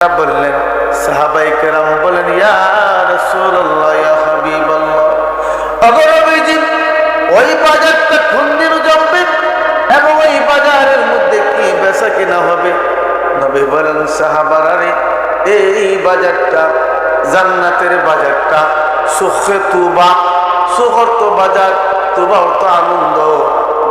বললেন, সাহাবাই কেরাম বলেন ওই বাজারটা ওই বাজারের মধ্যে কি বেচা কিনা হবে? নবী বলেন, সাহাবারা এই বাজারটা জান্নাতের বাজারটা, সুখে তুবা সুখর বাজার, তুবাও তো আনন্দ,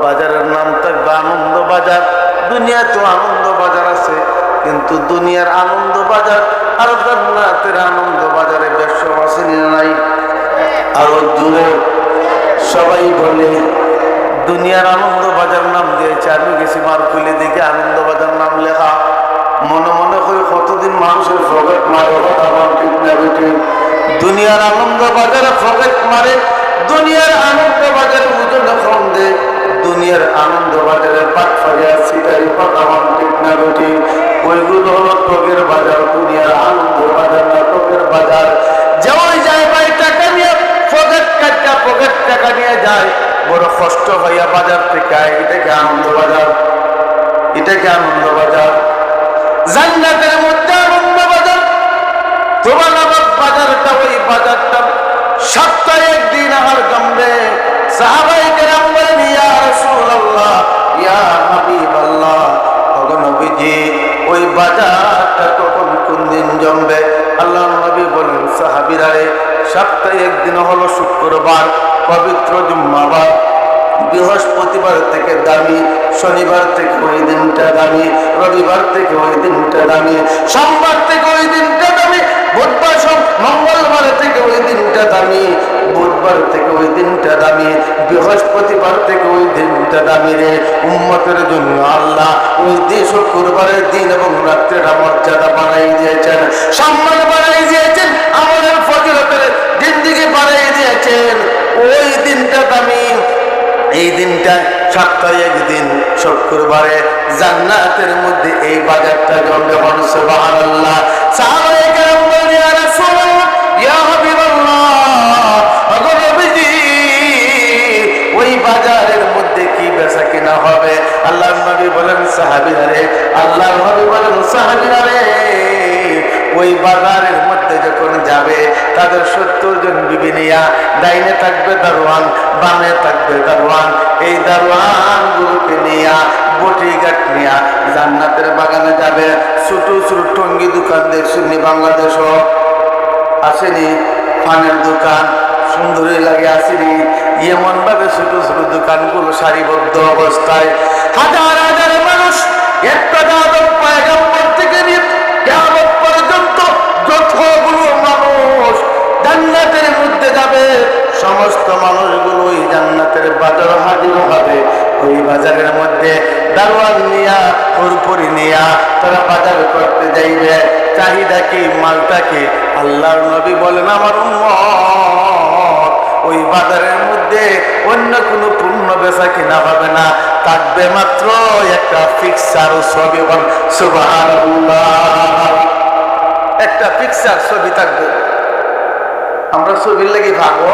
বাজারের নাম থাকবে আনন্দ বাজার দুনিয়া তো আনন্দ বাজার আছে কিন্তু দুনিয়ার আনন্দ বাজার আর জান্নাতের আনন্দ বাজারে ব্যবসা আছে নাই। আরও দূরে সবাই বলে, দুনিয়ার আনন্দ বাজার নাম দিয়েছে, আমি গেছি মারকুলি দিকে আনন্দ বাজার নাম লেখা। মনে মনে করি কতদিন মানুষের ফকেট মারে ঠিক দুনিয়ার আনন্দ বাজারে ফকেট মারে, দুনিয়ার আনন্দ বাজারে ওজনে কম দে। দুনিয়ার আনন্দ বাজারে পাট ফারিয়া সিটারি কথা বল ঠিক না বেঠিক? ওইগুলো হলো টকের বাজার, দুনিয়ার আনন্দ বাজার না টকের বাজার। যেমন যায় ভাই টাকা নিয়ে পকেট কাটকা পকেট টাকা নিয়ে যায়, বড় কষ্ট হইয়া বাজার থেকে আয় এটাকে আনন্দ বাজার? এটাকে আনন্দ বাজার? জান্নাতের মধ্যে আনন্দ বাজার। তোমার আমার বাজারটা, ওই বাজারটা সপ্তাহে একদিন আমার জমবে সাহাবাই কেরাম বলেন, ইয়া রাসূলুল্লাহ, ইয়া হাবিবাল্লাহ সপ্তাহে একদিন হলো শুক্রবার, পবিত্র জুম্মাবার। বৃহস্পতিবার থেকে দামি, শনিবার থেকে ওই দিনটা দামি, রবিবার থেকে ওই দিনটা দামি, সোমবার থেকে ওই দিনটা দামি, বুধবার সব মঙ্গলবার থেকে ওই দিনটা দামি, বুধবার থেকে ওই দিনটা দামি, বৃহস্পতিবার থেকে ওই দিনটা দামি রে। উম্মতের জন্য আল্লাহ ওই দিন শুক্রবারের দিন এবং রাত্রেটা মর্যাদা বানাই দিয়েছেন, সম্মান বানাই দিয়েছেন আমাদের ফজিলতের দিন দিকে বানাই দিয়েছেন ওই দিনটা দামি এই দিনটা সপ্তাহে একদিন শুক্রবারে জান্নাতের মধ্যে এই বাজারটা জমবে হন সুবহানাল্লাহ। সাহাবায়ে কেরাম বলেন, ইয়া রাসূলুল্লাহ, ইয়া হাবিবাল্লাহ, ওগো নবীজি, ওই বাজারের মধ্যে কি বেচা কিনা হবে? আল্লাহর নবী বলেন, সাহাবীরা রে, আল্লাহর নবী বলেন, সাহাবীরা রে, ওই বাজারের মধ্যে যখন যাবে তাদের সত্তর জন বিবি নিয়া ডাইনে থাকবে দারোয়ান, বামে থাকবে দারোয়ান। এই দারোয়ান গুলোকে নিয়া বটি গাট নিয়া জান্নাতের বাগানে যাবে। ছোট ছোট টঙ্গি দোকান দেখছুনি বাংলাদেশও আসেনি পানের দোকান? সুন্দরই লাগে, আসেনি। এমন ভাবে ছোট ছোট দোকানগুলো সারিবদ্ধ অবস্থায়। হাজার হাজার মানুষ একটা সমস্ত মানুষগুলো ওই জান্নাতের বাজার হাজির হবে। ওই বাজারের মধ্যে দারোয়ান নিয়া পুরপুরি নিয়া তারা বাজার করতে যাইবে। চাহিদা কি, মালটা কি? আল্লাহর নবী বলেন, আমার ওই বাজারের মধ্যে অন্য কোনো পূর্ণ বেচা কিনা হবে না। থাকবে মাত্র একটা ফিক্সার ছবি একটা পিকচার ছবি থাকবে। আমরা ছবির লেগে ভাবো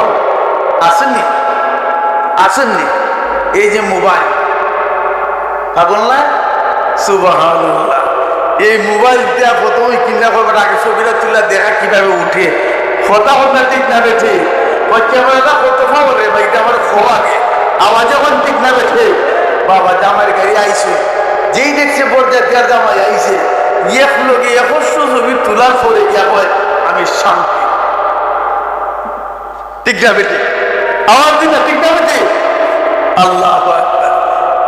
আসেননি? আসেননি? এই যে মোবাইল। ভাবুন এই মোবাইল দেওয়া প্রথমে কিনা করবার আগে ছবিটা তুলে দেখা কীভাবে উঠে। কথা কথা ঠিক না বেঠে। আমার আওয়াজ ঠিক না বেঠে। গাড়ি যেই দেখছে ছবি আমি শান্তি। ঠিক না আওয়াজ দিন ঠিক না বেটে আল্লাহ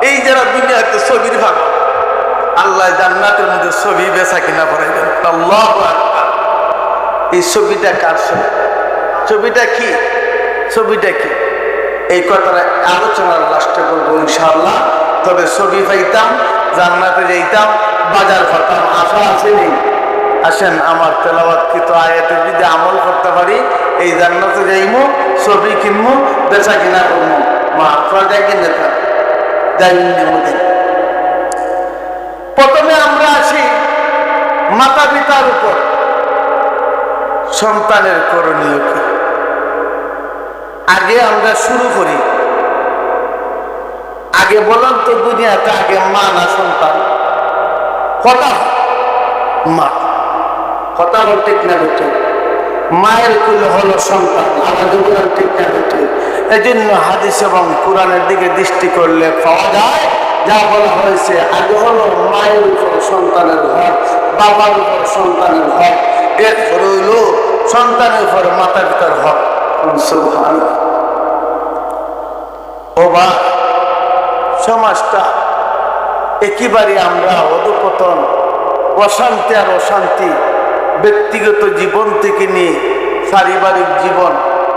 এই যারা দুনিয়া একটা ছবির ভাগ, আল্লাহ জান্নাতের মধ্যে ছবি বেচা কিনা পড়াইবেন আল্লাহ। এই ছবিটা কার ছবি? ছবিটা কি? ছবিটা কি? এই কথাটা আলোচনার লাস্টে করব ইনশাআল্লাহ। তবে ছবি পাইতাম, জান্নাতে যাইতাম, বাজার করতাম, আশা আছে নেই। আসেন, আমার তেলাবাদ তেলাবাতকৃত আয়াতে যদি আমল করতে পারি এই জান্নাতে যাইমু, ছবি কিনবো বেচা কিনা করব মা যাই কিনে থাক প্রথমে আমরা আসি মাতা পিতার উপর, সন্তানের করণীয় কি আগে আমরা শুরু করি। আগে বলেন তো, দুনিয়াতে আগে মা না সন্তান? কটা মা। কথা ঠিক না বেটে মায়ের কুল হলো সন্তান। বলেন ঠিক না এই জন্য হাদিস এবং কোরআনের দিকে দৃষ্টি করলে পাওয়া যায়, যা বলা হয়েছে, আগে হলো মায়ের উপর সন্তানের হক বাবার উপর সন্তানের হক এরপর হইল সন্তানের উপর মাতা পিতার হক। ও বা সমাজটা একেবারে আমরা অধপতন, অশান্তি আর অশান্তি ব্যক্তিগত জীবন থেকে নিয়ে পারিবারিক জীবন,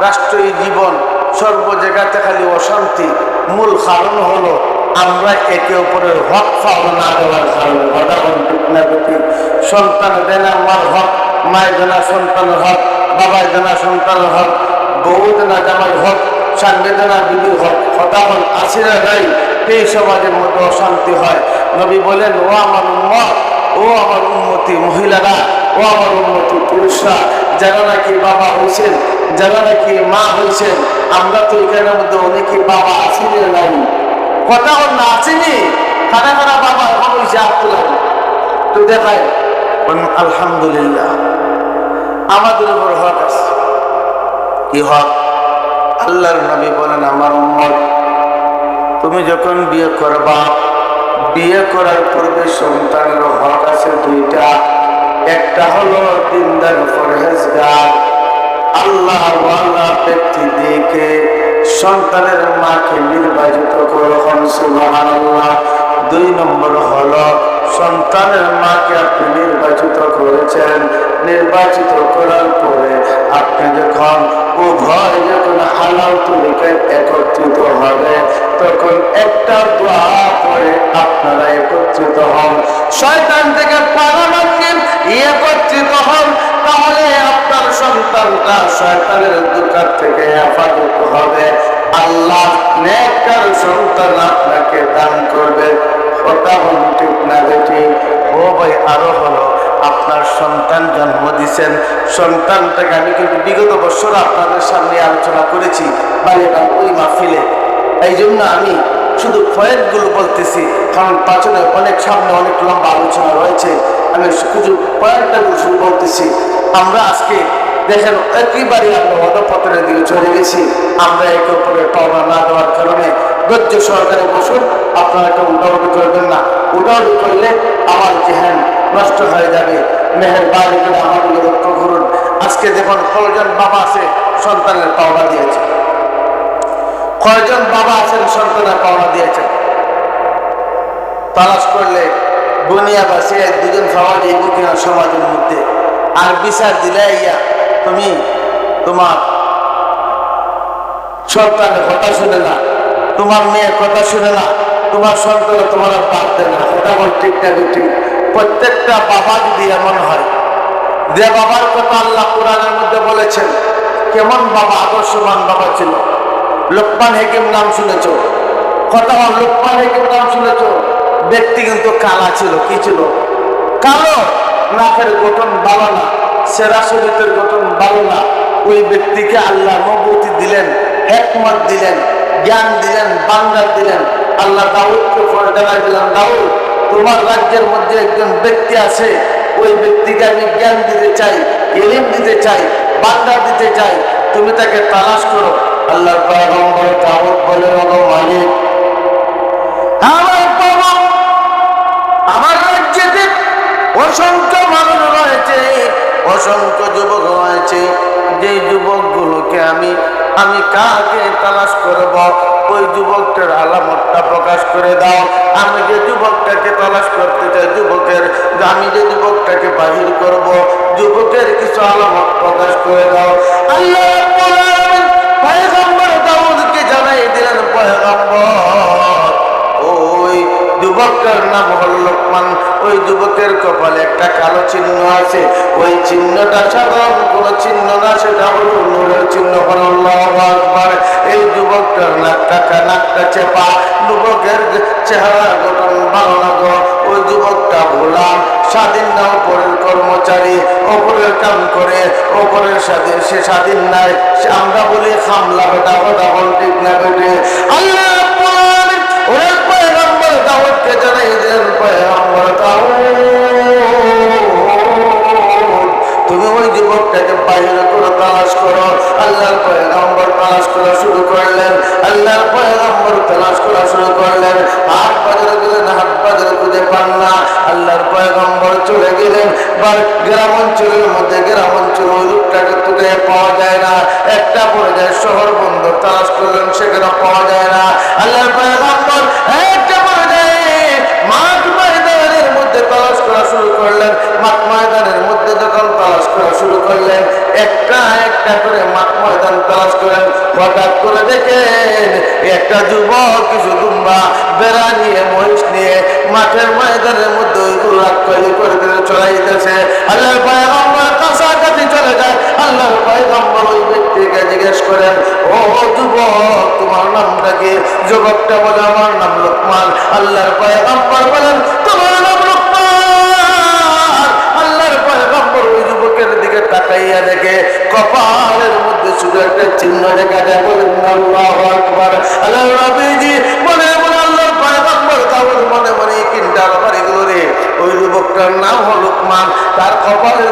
রাষ্ট্রীয় জীবন সর্ব জায়গাতে খালি অশান্তি। মূল কারণ হলো আমরা একে অপরের হক পাওয়া না দেওয়ার কারণে। সন্তান দেন আমার হক, মায়ের দেনা সন্তানের হক, বাবার দেনা সন্তানের হক, বউ দেনা জামাই হক সাংবিধানা বিধি হক। হতাহন আসিরা নাই? এই সমাজের মধ্যে অশান্তি হয়। নবী বলেন, ও আমার উম্মত ও আমার উন্মতি মহিলারা, ও আমার উন্মতি পুরুষরা, যারা নাকি বাবা হয়েছেন যারা নাকি মা হয়েছেন আমরা তো এখানের মধ্যে অনেকে বাবা আসিনি নাই। কথা হল না আসেনি খানা খানা বাবা এখন হয়েছে আব্দুল্লাহ তো দেখায় আলহামদুলিল্লাহ। আমাদের উপর হক আছে। কি হক? আল্লাহর নবী বলেন, আমার উম্মত, তুমি যখন বিয়ে করবা বিয়ে করার পূর্বে সন্তানের হক আছে দুইটা, একটা হলো দিনদার পরহেজগার। আল্লাহ ওয়ালা ব্যক্তি দিকে সন্তানের মাকে নির্বাচিত করো সুবহানাল্লাহ। দুই নম্বর হলো সন্তানের মাকে আপনি নির্বাচিত করেছেন। নির্বাচিত করার পরে আপনি যখন উভয় যখন হালাল তুলিকে একত্রিত হবে, তখন একটা দোয়া আপনারা একত্রিত হন। শয়তান থেকে পারামান্যের একত্রিত হন, তাহলে আপনার সন্তানটা শয়তানের দোকান থেকে হেফাজত হবে। আল্লাহ নেককার সন্তান আপনাকে দান করবে। ঠিক না বেটি ও আরও হলো, আপনার সন্তান জন্ম দিছেন। সন্তানটাকে আমি কিন্তু বিগত বছর আপনাদের সামনে আলোচনা করেছি। বালিকা ওই মাহফিলে। এই জন্য আমি শুধু পয়েন্টগুলো বলতেছি, কারণ পাচনে অনেক সামনে অনেক লম্বা আলোচনা রয়েছে। আমি কিছু পয়েন্টটা শুধু বলতেছি। আমরা আজকে দেখেন, একেবারে আমরা অধপতনের দিকে চলে গেছি। আমরা একে অপরের পাওনা না দেওয়ার কারণে গজ্য সরকারে বসুন, আপনারা কেউ উঠাউটি করবেন না। উঠাউটি করলে আমার জেহেন নষ্ট হয়ে যাবে। মেহেরবানি করে আমাদের লক্ষ্য করুন। আজকে দেখুন, কয়জন বাবা আছে, সন্তানের পাওনা দিয়েছে। কয়জন বাবা আছেন, সন্তানের পাওনা দিয়েছেন? তালাশ করলে দুনিয়াবাসী এক, দুজন পাওয়া যাইব কিনা সমাজের মধ্যে। আর বিচার দিলে ইয়া, তুমি তোমার সন্তানের কথা শুনে না, তোমার মেয়ের কথা শুনে না, তোমার সন্তান তোমার বাদ দেয় না। এটা বল ঠিক না ঠিক? প্রত্যেকটা বাবা যদি এমন হয়, যে বাবার কথা আল্লাহ কোরআনের মধ্যে বলেছেন, কেমন বাবা, আদর্শবান বাবা ছিল? লোকমান হেকিম নাম শুনেছ? কথা লোকমান হেকিম নাম শুনেছ? ব্যক্তি কিন্তু কালা ছিল, কি ছিল? কালো। নাকের গঠন ভালো না, সেরা শরীরের গঠন ভালো না। ওই ব্যক্তিকে আল্লাহ নবতি দিলেন একমত দিলেন, জ্ঞান দিলেন বান্দার দিলেন। আল্লাহ দাউদকে ফলে দিলেন, দাউদ, তোমার রাজ্যের মধ্যে একজন ব্যক্তি আছে। ওই ব্যক্তিকে আমি জ্ঞান দিতে চাই এলিম দিতে চাই, বান্দা দিতে চাই। তুমি তাকে তালাশ করো আল্লাহ পয়গম্বর দাউদ বলে ওগো মালিক। আমি যে যুবকটাকে তালাশ করতে চাই, যুবকের, আমি যে যুবকটাকে বাহির করব, যুবকের কিছু আলামত প্রকাশ করে দাও। আল্লাহ রাব্বুল আলামিন পয়গম্বর দাউদকে জানাই দিলেন ওই যুবকটার নাম হল লোকমান। ওই যুবকের কপালে একটা কালো চিহ্ন আছে। ওই চিহ্নটা সাধারণ কোন চিহ্ন না, সেটা হলো নূরের চিহ্ন। হল আকবার। এই যুবকটার নাকটা নাকটা চেপা। যুবকের চেহারা গঠন ভালো লাগো ওই যুবকটা ভোলাম স্বাধীন না, ওপরের কর্মচারী, ওপরের কাম করে ওপরের স্বাধীন সে স্বাধীন নাই। সে আমরা বলি খামলা বেটা, কথা ঠিক না, বেটে। আল্লাহ দাউদ ওই যুবকটাকে বাইরে করে তালাশ করো। আল্লাহর পয়গম্বর তালাশ করা শুরু করলেন। আল্লাহর পয়গম্বর তালাশ করা শুরু করলেন। হাট বাজারে গেলেন হাট বাজারে খুঁজে পান না। আল্লাহর পয়গম্বর চলে গেলেন। বা গ্রাম অঞ্চলের মধ্যে গ্রাম একটা পর্যায়ে শহর বন্দর তালাশ করলেন, সেখানে পাওয়া যায় না। পয়গম্বর একটা মাঠ ময়দানের মধ্যে করা শুরু করলেন। মাঠ ময়দানের মধ্যে যখন করা শুরু করলেন, একটা একটা করে মাঠ ময়দান করেন হঠাৎ করে দেখেন একটা যুবক, কিছু দুম্বা, বেড়া নিয়ে, মহিষ নিয়ে মাঠের ময়দানের মধ্যে করে পয়গম্বর কাছাকাছি চলে যায়, আল্লাহর পয়গম্বর ওই ব্যক্তিকে জিজ্ঞেস করেন, ও যুবক, তোমার নামটা কি? যুবকটা বলে, আমার নাম লোকমান। আল্লাহর পয়গম্বর বলেন, তোমার নাম চিহ্ন দেখা যায় নাম তার কপালের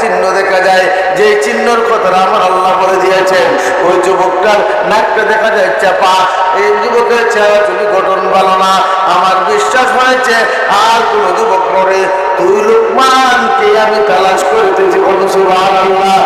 চিহ্ন দেখা যায় যে চিহ্নর কথাটা আমার আল্লাহ বলে দিয়েছেন, ওই যুবকটার নাকটা দেখা যায় চাপা। এই যুবকের চেহারা গঠন না। আমার বিশ্বাস হয়েছে, আর কোন যুবক পরে তুই লোকমানকে আমি তালাশ করিতেছি আল্লাহ সুবহানাল্লাহ।